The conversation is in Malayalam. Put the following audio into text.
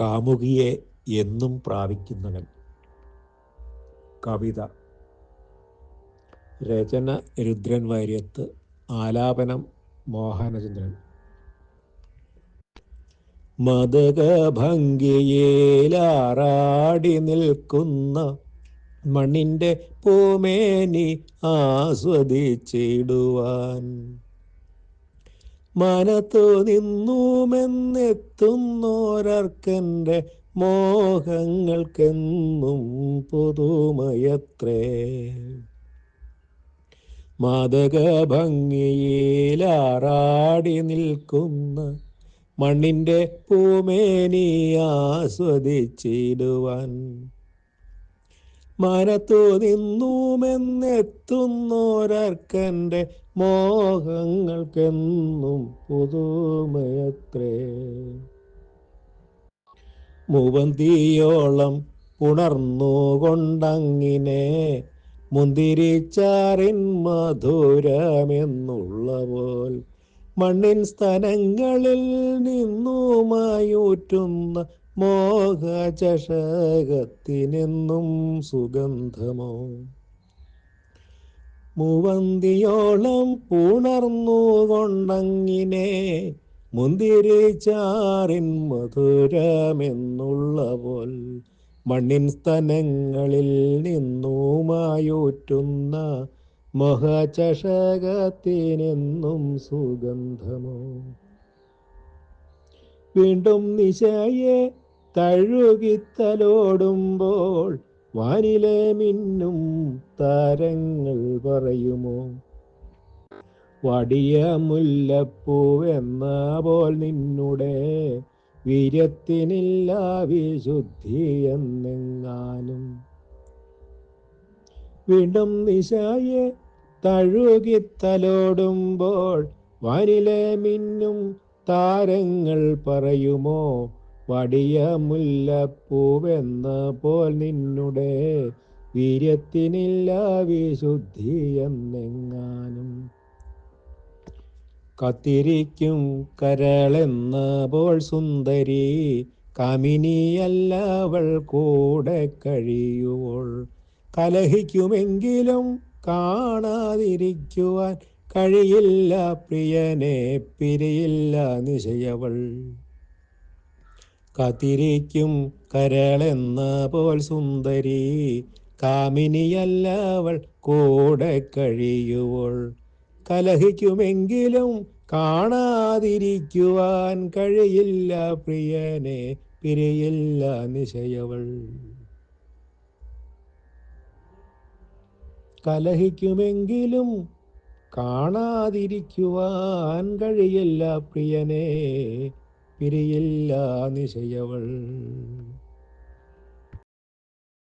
കാമുകിയെ എന്നും പ്രാപിക്കുന്നവൻ. കവിത. രചന രുദ്രൻ വാര്യത്ത് ആലാപനം മോഹനചന്ദ്രൻ. മതകഭംഗിയേലാറാടി നിൽക്കുന്ന മണ്ണിന്റെ പൂമേനി ആസ്വദിച്ചിടുവാൻ. മനത്തു നിന്നുമെന്നെത്തുന്നോരർക്കെന്റെ മോഹങ്ങൾക്കെന്നും പുതുമയത്രേ. മാതക ഭംഗിയിലാറാടി നിൽക്കുന്ന മണ്ണിന്റെ പൂമേനി ആസ്വദിച്ചിടുവാൻ മനത്തു നിന്നുമെന്നെത്തുന്നോരർക്കന്റെ മോഹങ്ങൾക്കെന്നും പുതുമയത്രേ. മുവന്തിയോളം ഉണർന്നുകൊണ്ടങ്ങിനെ മുന്തിരിച്ചാറിൻ മധുരമെന്നുള്ള പോൽ മണ്ണിൻ സ്ഥലങ്ങളിൽ നിന്നുമായൂറ്റുന്ന മോഹചഷകത്തിനെന്നും സുഗന്ധമോ? മുവന്തിയോളം മുന്തിരി മുന്തിരിച്ചാറിൻ മധുരമെന്നുള്ള പോൽ മണ്ണിൻ സ്ഥലങ്ങളിൽ നിന്നുമായൂറ്റുന്ന മഹചഷകത്തിനെന്നും സുഗന്ധമോ? വീണ്ടും നിശയെ തഴുകിത്തലോടുമ്പോൾ വാനിലെ മിന്നും താരങ്ങൾ പറയുമോ? വടിയ മുല്ലപ്പൂവെന്ന പോൽ നിന്നുടെ വീര്യത്തിനില്ല വിശുദ്ധി എന്നെങ്ങാനും വീണ്ടും നിശായെ തഴുകി തലോടുമ്പോൾ വാനിലെ മിന്നും താരങ്ങൾ പറയുമോ? വടിയ മുല്ലപ്പൂവെന്ന പോൽ നിന്നുടെ വീര്യത്തിനില്ല വിശുദ്ധി എന്നെങ്ങാനും. കത്തിരിക്കും കരളെന്ന പോൾ സുന്ദരി കാമിനിയല്ലവൾ കൂടെ കഴിയുവോൾ. കലഹിക്കുമെങ്കിലും കാണാതിരിക്കുവാൻ കഴിയില്ല പ്രിയനെ പിരിയില്ല നിശയവൾ. കാത്തിരിക്കും കരളെന്ന പോൽ സുന്ദരി കാമിനിയല്ല അവൾ കൂടെ കഴിയുവോൾ. കലഹിക്കുമെങ്കിലും കാണാതിരിക്കുവാൻ കഴിയില്ല പ്രിയനെ പിരിയില്ല നിശയവൾ. കലഹിക്കുമെങ്കിലും കാണാതിരിക്കുവാൻ കഴിയില്ല പ്രിയനെ പിരിയില്ല നിശയവൾ.